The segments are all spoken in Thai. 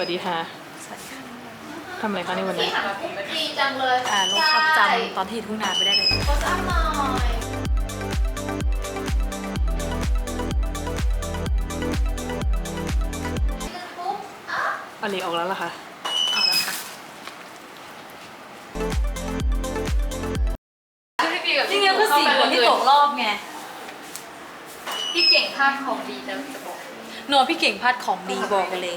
วัสดีค่ะทำอะไรคะในวันนี้ดีจังเลยอ่าลงความใช่จำตอนที่ทุ่งนาไปได้เลยโพสอัพหน่อยปุ๊บอะอะไรออกแล้วล่ะคะเอาละค่ะนี่ไงคือสี่คนที่ตกรอบไง พี่เก่งภาคของดีจะจะบอกโนพี่เก่งพัดของดีบอกกันเลย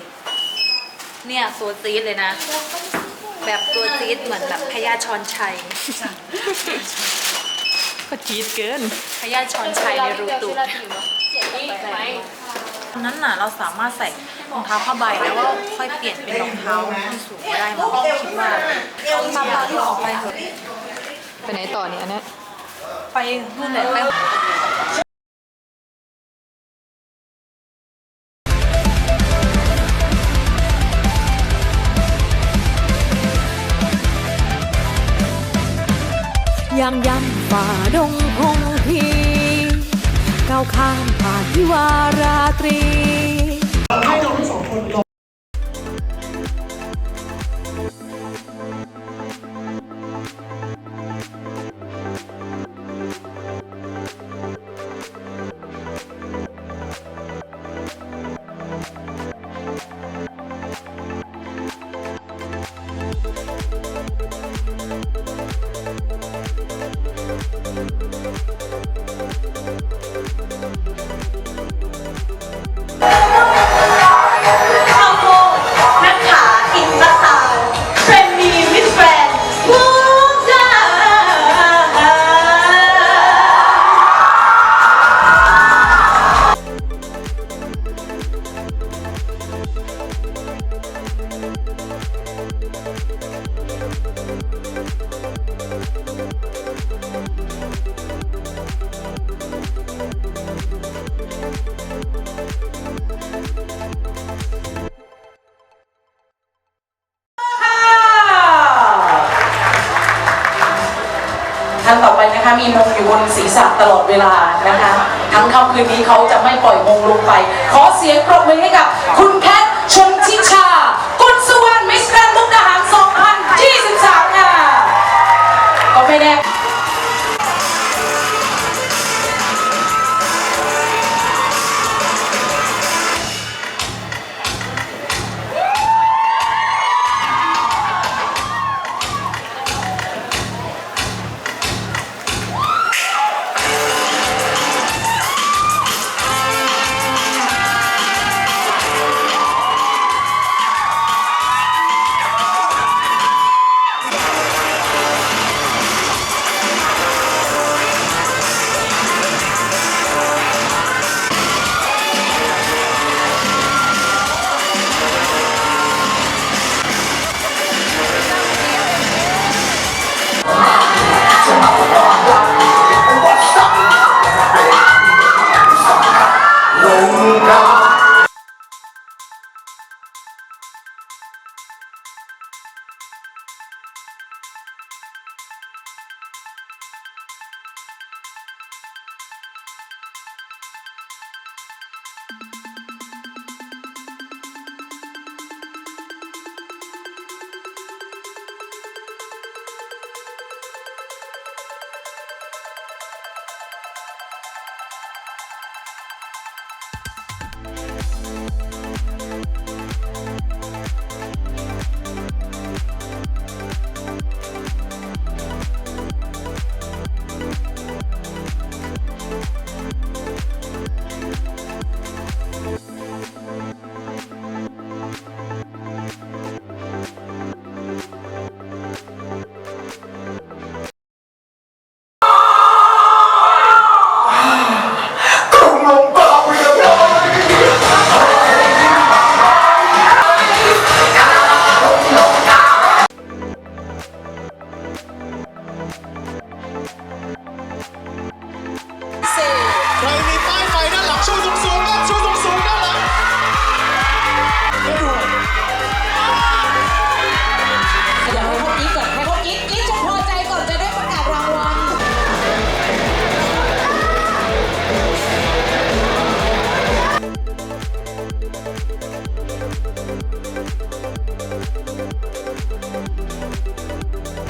เนี่ยตัวจี๊ดเลยนะ แบบตัวจี๊ดเหมือนแบบพญาชอนชัยก็จี๊ดเกินพญาชอนชัยในรูตูดเจ็บนี่ไหมตอนนั้นน่ะเราสามารถใส่รองเท้าผ้าใบแล้วก็ค่อยเปลี่ยนเป็นรองเท้าที่สูงก็ได้มั้งคิดว่าตามเราที่ออกไปเถอะไปไหนต่อเนี่ยอันเนี้ยไปนู่นแหละไป ยังยันฝ่าดงพงพีก้าวข้ามผ่านที่วาราตรีข้ บนศีรษะตลอดเวลานะคะ ทั้งค่ำคืนนี้เขาจะไม่ปล่อยมงลงไป ขอเสียงปรบมือให้กับ คุณแพทชนชิชา กุลสุวรรณมิสแกรนด์มุกดาหาร 2023 ค่ะ ก็ไม่แน่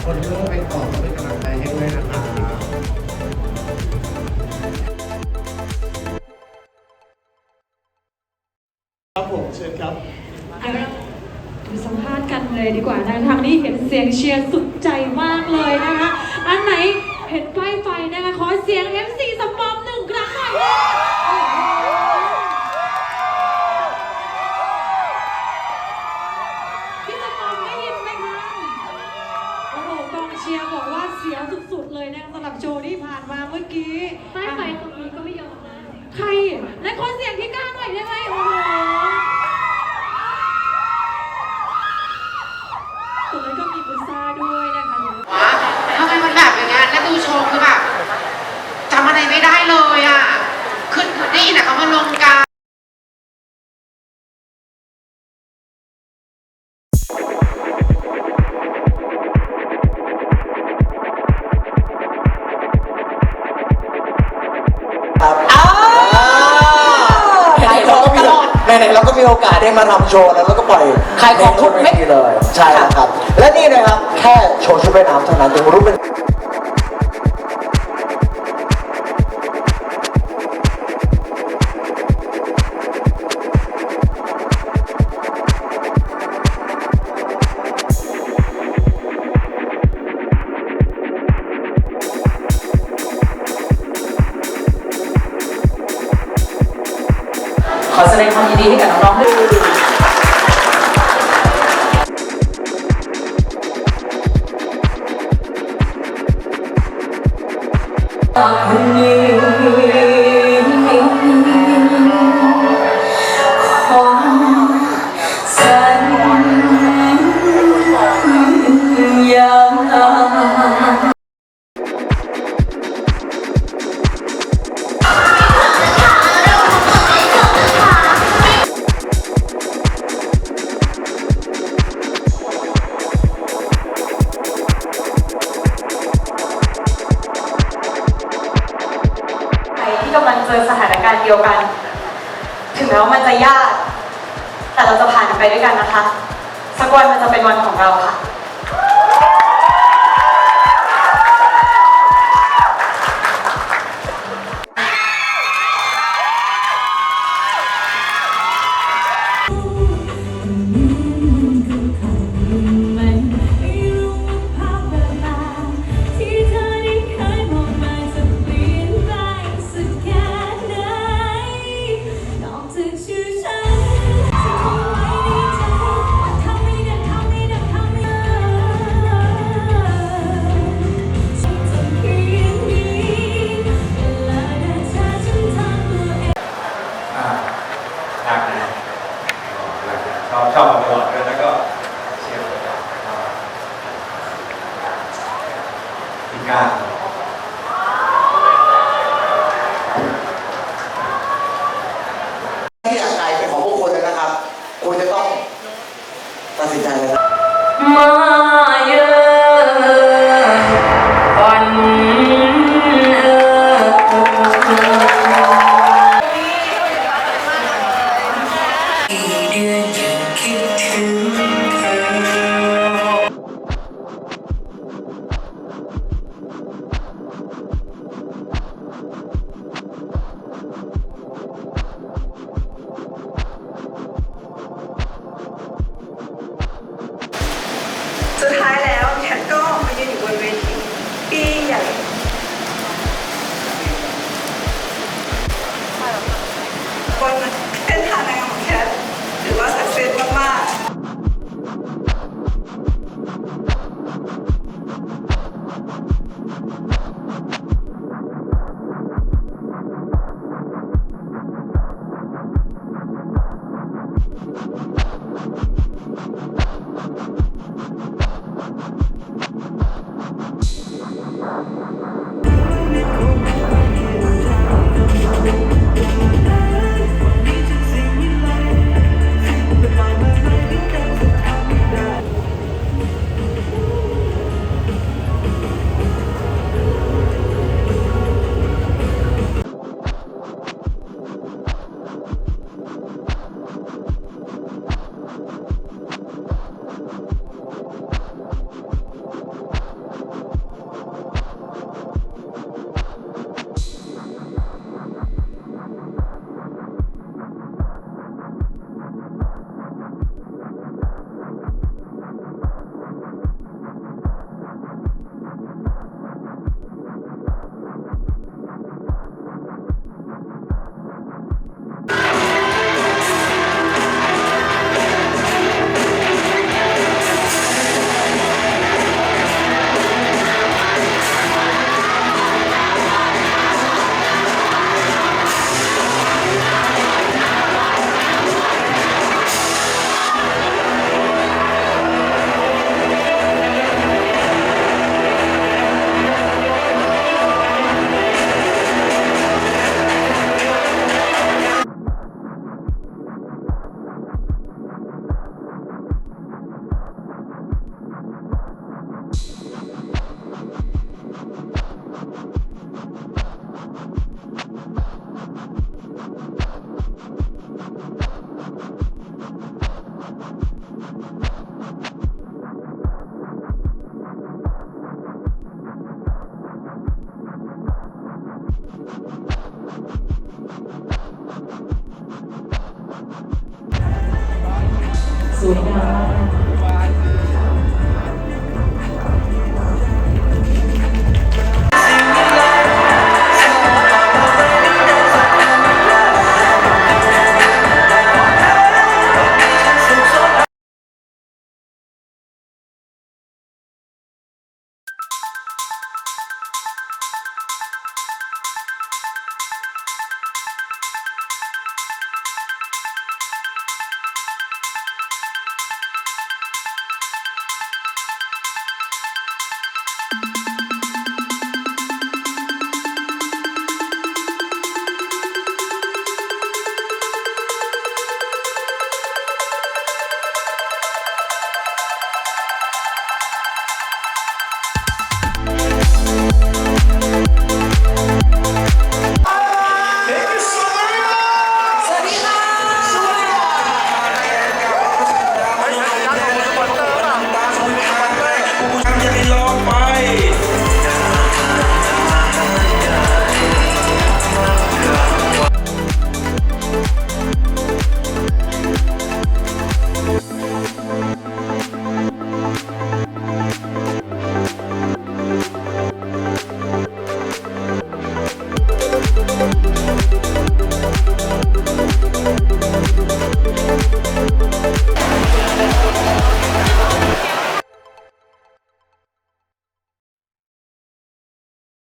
คนร่วมไปขอเป็นกำลังใจด้วยนะคะครับผมเชิญครับอ่สัมภาษณ์กันเลยดีกว่านะทางนี้เห็นเสียงเชียร์สุดใจมาก ได้มาทำโชว์แล้วแล้วก็ปล่อยขายของทุกเม็ดนนทีเลย ใช่ครับ และนี่นะครับ แค่โชว์ชุดว่ายน้ำเท่านั้นถึงรู้เป็น ขอแสดงความยินดีให้กับน้องๆด้วย วยงามมาก